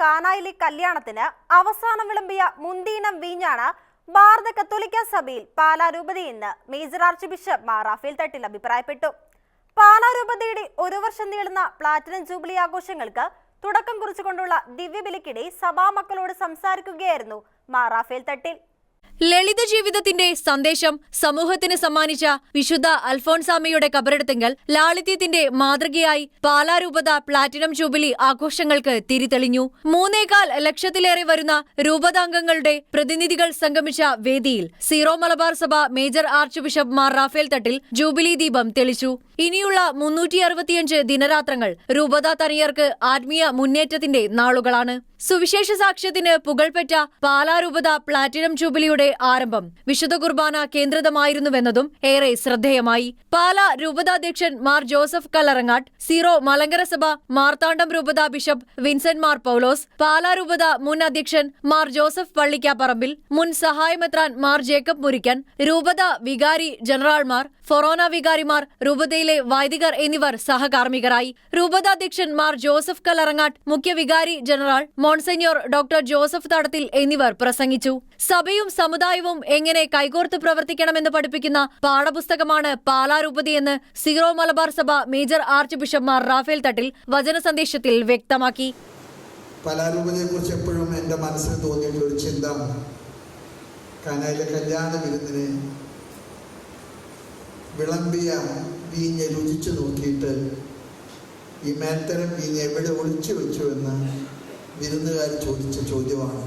കാനായിലെ കല്യാണത്തിന് അവസാനം വിളമ്പിയ മുന്തീനം വീഞ്ഞാണ് ഭാരത കത്തോലിക്ക സഭയിൽ പാലാ എന്ന് major archbishop Mar Raphael Thattil അഭിപ്രായപ്പെട്ടു. പാലാ രൂപതയുടെ ഒരു വർഷം നീളുന്ന പ്ലാറ്റിനം ജൂബിലി ആഘോഷങ്ങൾക്ക് തുടക്കം കുറിച്ചുകൊണ്ടുള്ള ദിവ്യബലിക്കിടെ സഭാമക്കളോട് സംസാരിക്കുകയായിരുന്നു മാർ റാഫേൽ തട്ടിൽ. ലളിത ജീവിതത്തിന്റെ സന്ദേശം സമൂഹത്തിന് സമ്മാനിച്ച വിശുദ്ധ അൽഫോൺസാമയുടെ കബറെടുത്തെങ്കിൽ ലാളിത്യത്തിന്റെ മാതൃകയായി പാലാരൂപത പ്ലാറ്റിനം ജൂബിലി ആഘോഷങ്ങൾക്ക് തിരിതെളിഞ്ഞു. മൂന്നേകാൽ ലക്ഷത്തിലേറെ വരുന്ന രൂപതാംഗങ്ങളുടെ പ്രതിനിധികൾ സംഗമിച്ച വേദിയിൽ സീറോ മലബാർ സഭ major archbishop Mar Raphael Thattil jubilee ദീപം തെളിച്ചു. ഇനിയുള്ള മുന്നൂറ്റി ദിനരാത്രങ്ങൾ രൂപത തനിയർക്ക് ആത്മീയ മുന്നേറ്റത്തിന്റെ നാളുകളാണ്. സുവിശേഷ സാക്ഷ്യത്തിന് പുകൾപെറ്റ പാലാരൂപത പ്ലാറ്റിനം ജൂബിലിയുടെ ആരംഭം വിശുദ്ധ കുർബാന കേന്ദ്രിതമായിരുന്നുവെന്നതും ഏറെ ശ്രദ്ധേയമായി. പാലാ രൂപതാധ്യക്ഷൻ മാർ ജോസഫ് കല്ലറങ്ങാട്ട് സീറോ മലങ്കര സഭ മാർത്താണ്ഡം രൂപത ബിഷപ്പ് വിൻസെന്റ് മാർ പൗലോസ് പാലാ രൂപത മുൻ അധ്യക്ഷൻ മാർ ജോസഫ് പള്ളിക്കാപ്പറമ്പിൽ മുൻ സഹായമെത്രാൻ മാർ ജേക്കബ് മുരിക്കൻ രൂപത വികാരി ജനറാൾമാർ ഫൊറോന വികാരിമാർ രൂപതയിലെ വൈദികർ എന്നിവർ സഹകാർമ്മികരായി. രൂപതാധ്യക്ഷൻ മാർ ജോസഫ് കല്ലറങ്ങാട്ട് മുഖ്യ വികാരി ജനറൽ മോൺസെന്യോർ ഡോക്ടർ ജോസഫ് തടത്തിൽ എന്നിവർ പ്രസംഗിച്ചു. സഭയും സമുദായവും എങ്ങനെ കൈകോർത്ത് പ്രവർത്തിക്കണമെന്ന് പഠിപ്പിക്കുന്ന പാഠപുസ്തകമാണ് പാലാരൂപതിയെന്ന് സിറോ മലബാർ സഭ major archbishop Mar Raphael Thattil വചന സന്ദേശത്തിൽ വ്യക്തമാക്കി. പാലാരൂപതയെക്കുറിച്ച് എപ്പോഴും എന്റെ മനസ്സിൽ തോന്നിയിട്ടുള്ള ഒരു ചിന്ത കാനായിലെ കല്യാണ വിരുന്നിന് വിളമ്പിയ വീഞ്ഞ് രുചിച്ചു നോക്കിയിട്ട് ഈ മേത്തരം വീഞ്ഞ് എവിടെ ഒളിച്ചു വെച്ചു എന്ന് വിരുന്നുകാർ ചോദിച്ച ചോദ്യമാണ്.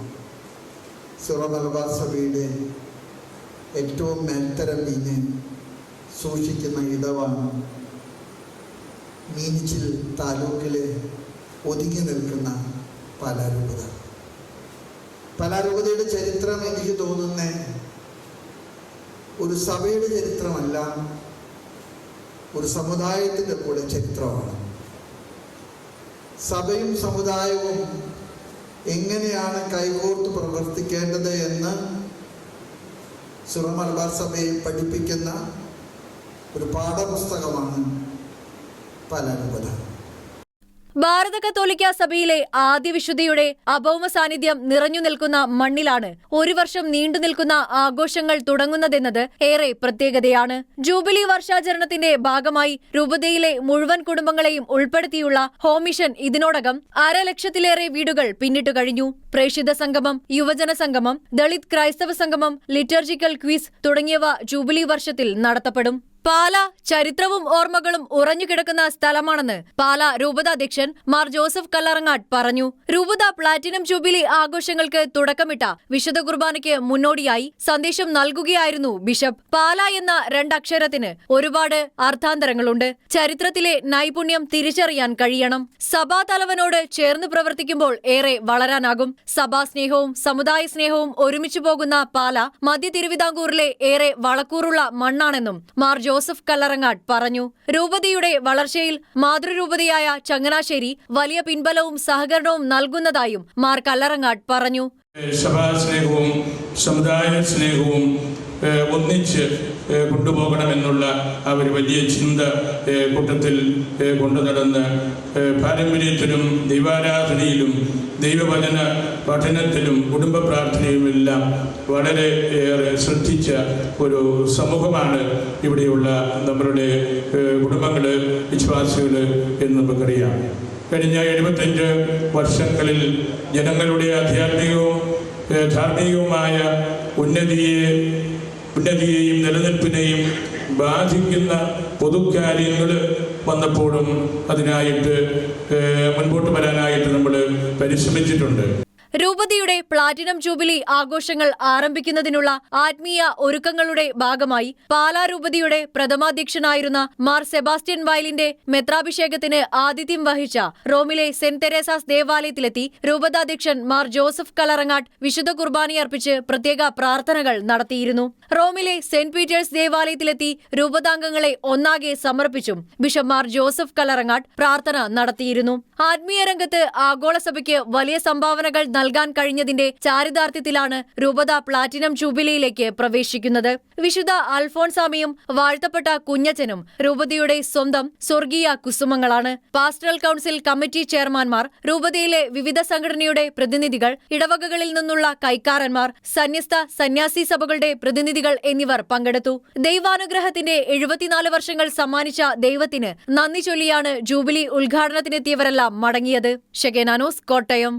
സിറോ മലബാർ സഭയുടെ ഏറ്റവും മേൽത്തരം മീന് സൂക്ഷിക്കുന്ന ഇടവാണ് മീനിച്ചിൽ താലൂക്കിലെ ഒതുങ്ങി നിൽക്കുന്ന പാലാരൂപത. പാലാരൂപതയുടെ ചരിത്രം എനിക്ക് തോന്നുന്ന ഒരു സഭയുടെ ചരിത്രമല്ല ഒരു സമുദായത്തിന്റെ കൂടെ ചരിത്രമാണ്. സഭയും സമുദായവും എങ്ങനെയാണ് കൈകോർത്ത് പ്രവർത്തിക്കേണ്ടത് എന്ന് സുറ മലബാർ സഭയെ പഠിപ്പിക്കുന്ന ഒരു പാഠപുസ്തകമാണ് പാലാരൂപത ഭാരത കത്തോലിക്ക സഭയിലെ ആദ്യ വിശുദ്ധിയുടെ അഭൗമ സാന്നിധ്യം നിറഞ്ഞു നിൽക്കുന്ന മണ്ണിലാണ് ഒരു വർഷം നീണ്ടു നിൽക്കുന്ന ആഘോഷങ്ങൾ തുടങ്ങുന്നതെന്നത് ഏറെ പ്രത്യേകതയാണ്. ജൂബിലി വർഷാചരണത്തിന്റെ ഭാഗമായി രൂപതയിലെ മുഴുവൻ കുടുംബങ്ങളെയും ഉൾപ്പെടുത്തിയുള്ള ഹോമിഷൻ ഇതിനോടകം അരലക്ഷത്തിലേറെ വീടുകൾ പിന്നിട്ടു കഴിഞ്ഞു. പ്രേക്ഷിത സംഗമം യുവജന സംഗമം ദളിത് ക്രൈസ്തവ സംഗമം ലിറ്റർജിക്കൽ ക്വിസ് തുടങ്ങിയവ ജൂബിലി വർഷത്തിൽ നടത്തപ്പെടും. പാല ചരിത്രവും ഓർമ്മകളും ഉറഞ്ഞുകിടക്കുന്ന സ്ഥലമാണെന്ന് പാല രൂപതാധ്യക്ഷൻ മാർ ജോസഫ് കല്ലറങ്ങാട്ട് പറഞ്ഞു. രൂപത പ്ലാറ്റിനം ജൂബിലി ആഘോഷങ്ങൾക്ക് തുടക്കമിട്ട വിശുദ്ധ കുർബാനയ്ക്ക് മുന്നോടിയായി സന്ദേശം നൽകുകയായിരുന്നു ബിഷപ്പ്. പാല എന്ന രണ്ടക്ഷരത്തിന് ഒരുപാട് അർത്ഥാന്തരങ്ങളുണ്ട്. ചരിത്രത്തിലെ നൈപുണ്യം തിരിച്ചറിയാൻ കഴിയണം. സഭാ തലവനോട് ചേർന്ന് പ്രവർത്തിക്കുമ്പോൾ ഏറെ വളരാനാകും. സഭാ സ്നേഹവും സമുദായ സ്നേഹവും ഒരുമിച്ചു പോകുന്ന പാല മധ്യ തിരുവിതാംകൂറിലെ ഏറെ വളക്കൂറുള്ള മണ്ണാണെന്നും മാർ കല്ലറങ്ങാട്ട് പറഞ്ഞു. രൂപതയുടെ വളർച്ചയിൽ മാതൃരൂപതയായ ചങ്ങനാശ്ശേരി വലിയ പിൻബലവും സഹകരണവും നൽകുന്നതായും മാർ കല്ലറങ്ങാട് പറഞ്ഞു. സഭാസ്നേഹവും സമുദായ സ്നേഹവും ഒന്നിച്ച് കൊണ്ടുപോകണമെന്നുള്ള ആ ഒരു വലിയ ചിന്ത കൂട്ടത്തിൽ കൊണ്ടു നടന്ന് പാരമ്പര്യത്തിലും ദൈവാരാധനയിലും ദൈവവചന പഠനത്തിലും കുടുംബ പ്രാർത്ഥനയുമെല്ലാം വളരെ ഏറെ ശ്രദ്ധിച്ച ഒരു സമൂഹമാണ് ഇവിടെയുള്ള നമ്മളുടെ കുടുംബങ്ങൾ വിശ്വാസികൾ എന്ന് നമുക്കറിയാം. കഴിഞ്ഞ എഴുപത്തഞ്ച് വർഷങ്ങളിൽ ജനങ്ങളുടെ ആധ്യാത്മികവും ധാർമ്മികവുമായ ഉന്നതിയെ ഉന്നതിയെയും നിലനിൽപ്പിനെയും ബാധിക്കുന്ന പൊതുകാര്യങ്ങൾ വന്നപ്പോഴും അതിനായിട്ട് മുൻപോട്ട് വരാനായിട്ട് നമ്മൾ പരിശ്രമിച്ചിട്ടുണ്ട്. രൂപതയുടെ പ്ലാറ്റിനം ജൂബിലി ആഘോഷങ്ങൾ ആരംഭിക്കുന്നതിനുള്ള ആത്മീയ ഒരുക്കങ്ങളുടെ ഭാഗമായി പാലാ രൂപതയുടെ പ്രഥമാധ്യക്ഷനായിരുന്ന മാർ സെബാസ്റ്റ്യൻ വയലിന്റെ മെത്രാഭിഷേകത്തിന് ആതിഥ്യം വഹിച്ച റോമിലെ സെന്റ് തെരേസാസ് ദേവാലയത്തിലെത്തി രൂപതാധ്യക്ഷൻ മാർ ജോസഫ് കലറങ്ങാട്ട് വിശുദ്ധ കുർബാനയർപ്പിച്ച് പ്രത്യേക പ്രാർത്ഥനകൾ നടത്തിയിരുന്നു. റോമിലെ സെന്റ് പീറ്റേഴ്സ് ദേവാലയത്തിലെത്തി രൂപതാംഗങ്ങളെ ഒന്നാകെ സമർപ്പിച്ചും ബിഷപ്പ് മാർ ജോസഫ് കലറങ്ങാട്ട് പ്രാർത്ഥന നടത്തിയിരുന്നു. ആത്മീയ രംഗത്ത് ആഗോള സഭയ്ക്ക് വലിയ സംഭാവനകൾ നൽകാൻ കഴിഞ്ഞതിന്റെ ചാരിതാർത്ഥ്യത്തിലാണ് രൂപത പ്ലാറ്റിനം ജൂബിലിയിലേക്ക് പ്രവേശിക്കുന്നത്. വിശുദ്ധ അൽഫോൺസാമിയും വാഴ്ത്തപ്പെട്ട കുഞ്ഞച്ചനും രൂപതയുടെ സ്വന്തം സ്വർഗീയ കുസുമങ്ങളാണ്. പാസ്റ്ററൽ കൗൺസിൽ കമ്മിറ്റി ചെയർമാൻമാർ രൂപതയിലെ വിവിധ സംഘടനയുടെ പ്രതിനിധികൾ ഇടവകകളിൽ നിന്നുള്ള കൈക്കാരന്മാർ സന്യസ്ത സന്യാസി സഭകളുടെ പ്രതിനിധികൾ എന്നിവർ പങ്കെടുത്തു. ദൈവാനുഗ്രഹത്തിന്റെ എഴുപത്തിനാല് വർഷങ്ങൾ സമ്മാനിച്ച ദൈവത്തിന് നന്ദി ചൊല്ലിയാണ് ജൂബിലി ഉദ്ഘാടനത്തിനെത്തിയവരെല്ലാം മടങ്ങിയത്. ഷെഗേനാനോസ് കോട്ടയം.